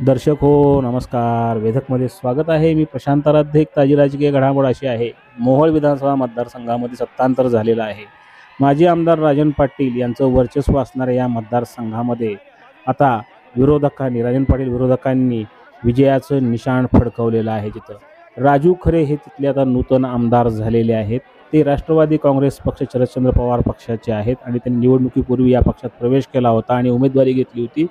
दर्शक हो नमस्कार. वेधकमध्ये स्वागत आहे. मी प्रशांत आराध्य ताजी राजकीय घडामोड अशी आहे. मोहोळ विधानसभा मतदारसंघामध्ये सत्तांतर झालेलं आहे. माजी आमदार राजन पाटील यांचं वर्चस्व असणाऱ्या या मतदारसंघामध्ये आता विरोधकांनी राजन पाटील विरोधकांनी विजयाचं निशाण फडकवलेलं आहे तिथं राजू खरे हे तिथले आता नूतन आमदार झालेले आहेत. ते राष्ट्रवादी काँग्रेस पक्ष शरदचंद्र पवार पक्षाचे आहेत आणि त्यांनी निवडणुकीपूर्वी या पक्षात प्रवेश केला होता आणि उमेदवारी घेतली होती.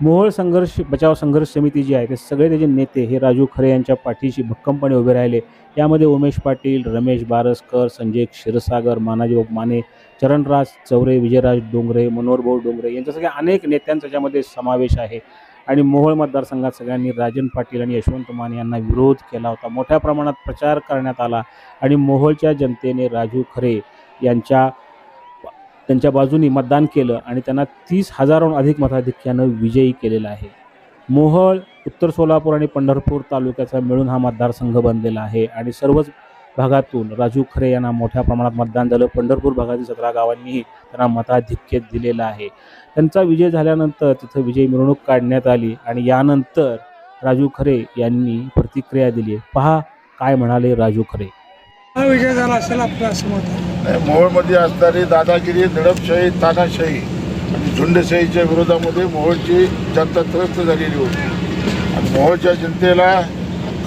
मोहोळ संघर्ष बचाव संघर्ष समिती जी आहे ते सगळे त्याचे नेते हे राजू खरे यांच्या पाठीशी भक्कमपणे उभे राहिले. यामध्ये उमेश पाटील रमेश बारसकर संजय क्षीरसागर मानाजीबाब माने चरणराज चौरे विजयराज डोंगरे मनोहरभाऊ डोंगरे यांच्या सगळ्या अनेक नेत्यांचा त्याच्यामध्ये समावेश आहे. आणि मोहोळ मतदारसंघात सगळ्यांनी राजन पाटील आणि यशवंत माने यांना विरोध केला होता. मोठ्या प्रमाणात प्रचार करण्यात आला. आणि मोहोळच्या जनतेने राजू खरे यांच्या त्यांच्या बाजूनी मतदान केलं आणि त्यांना तीस हजाराहून अधिक मताधिक्यानं विजयी केलेला आहे. मोहळ उत्तर सोलापूर आणि पंढरपूर तालुक्याचा मिळून हा मतदारसंघ बनलेला आहे आणि सर्वच भागातून राजू खरे यांना मोठ्या प्रमाणात मतदान झालं. पंढरपूर भागातील सतरा गावांनीही त्यांना मताधिक्य दिलेलं आहे. त्यांचा विजय झाल्यानंतर तिथं विजय मिरवणूक काढण्यात आली आणि यानंतर राजू खरे यांनी प्रतिक्रिया दिली पहा काय म्हणाले राजू खरे. हा विजय झाला असेल आपलं असं मत आहे. मोहोळमध्ये असणारी दादागिरी दडपशाही तानाशाही आणि झुंडशाहीच्या विरोधामध्ये मोहोळची जनता त्रस्त झालेली होती. आणि मोहोळच्या जनतेला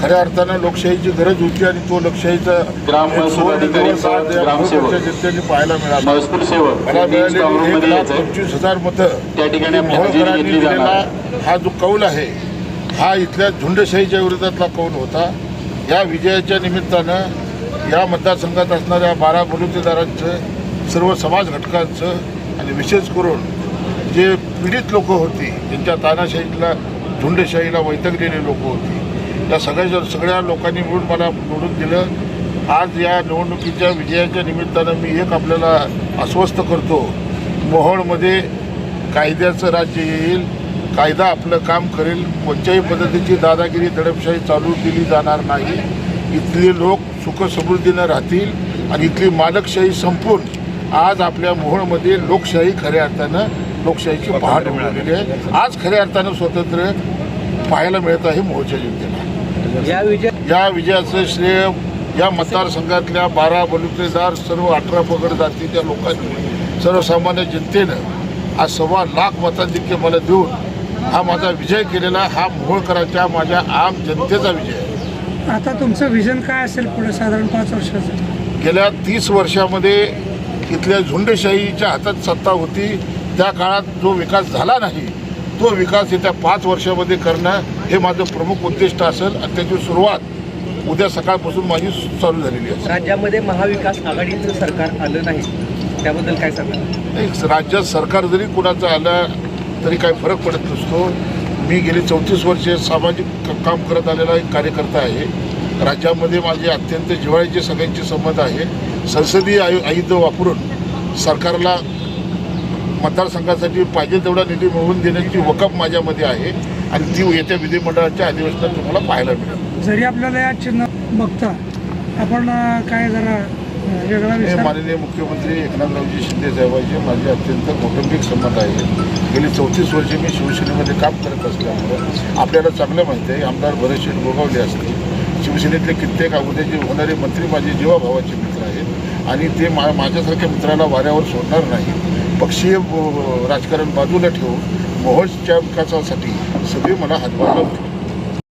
खऱ्या अर्थानं लोकशाहीची गरज होती आणि तो लोकशाहीचा. मोहोळच्या जनतेने पाहायला मिळाला. मला मिळालेली एक लाख पंचवीस हजार मतं मोहोळकरांनी दिलेला हा जो कौल आहे हा इथल्या झुंडशाहीच्या विरोधातला कौल होता. या विजयाच्या निमित्तानं या मतदारसंघात असणाऱ्या बारा बलुतेदारांचं सर्व समाज घटकांचं आणि विशेष करून जे पीडित लोक होती ज्यांच्या तानाशाहीला झुंडशाहीला वैतकलेली लोक होती त्या सगळ्या सगळ्या लोकांनी मिळून मला निवडून दिलं आज या निवडणुकीच्या विजयाच्या निमित्तानं मी एक आपल्याला अस्वस्थ करतो. मोहोळमध्ये कायद्याचं राज्य येईल कायदा आपलं काम करेल कोणत्याही पद्धतीची दादागिरी दडपशाही चालू केली जाणार नाही. इथले लोक सुखसमृद्धीनं राहतील आणि इथली मालकशाही संपून आज आपल्या मोहोळमध्ये लोकशाही खऱ्या अर्थानं लोकशाहीची पहाट मिळालेली आहे. आज खऱ्या अर्थानं स्वातंत्र्य पाहायला मिळत आहे मोहोळच्या जनतेला या विजय या विजयाचं श्रेय या मतदारसंघातल्या बारा बलुतेदार सर्व अठरा पगड जातीच्या लोकांनी सर्वसामान्य जनतेनं आज सव्वा लाख मताधिक्य मला देऊन हा माझा विजय केलेला हा मोहोळकरांच्या माझ्या आम जनतेचा विजय आहे. आता तुमचं विजन काय असेल पुढे साधारण पाच वर्षाचं? गेल्या तीस वर्षामध्ये इथल्या झुंडशाहीच्या हातात सत्ता होती. त्या काळात जो विकास झाला नाही तो विकास येत्या पाच वर्षामध्ये करणं हे माझं प्रमुख उद्दिष्ट असेल. आणि त्याची सुरुवात उद्या सकाळपासून माझी चालू झालेली असेल राज्यामध्ये महाविकास आघाडीचं सरकार आलं नाही त्याबद्दल काय सांगाल? एक राज्यात सरकार जरी कुणाचं आलं तरी काही फरक पडत नसतो. मी गेली चौतीस वर्षे सामाजिक काम करत आलेला एक कार्यकर्ता आहे. राज्यामध्ये माझे अत्यंत जिव्हाळ्याचे सगळ्यांचे संबंध आहे. संसदीय आयु आयुध वापरून सरकारला मतदारसंघासाठी पाहिजे तेवढा निधी मिळवून देण्याची वकफ माझ्यामध्ये आहे आणि ती येत्या विधिमंडळाच्या अधिवेशनात तुम्हाला पाहायला मिळेल. जरी आपल्याला या चिन्ह बघता आपण काय जरा हे माननीय मुख्यमंत्री एकनाथरावजी शिंदे साहेबांचे माझे अत्यंत कौटुंबिक संबंध आहेत गेली चौतीस वर्षे मी शिवसेनेमध्ये काम करत असल्यामुळं आपल्याला चांगलं माहिती आहे. आमदार भरतशेठ गोगावले असतील. शिवसेनेतले कित्येक अगोदरचे होणारे मंत्री माझे जीवाभावाचे मित्र आहेत. आणि ते मा माझ्यासारख्या मित्राला वाऱ्यावर सोडणार नाही. पक्षीय राजकारण बाजूला ठेवून मोहोळच्या विकासासाठी सगळे मला हातभार लावतील.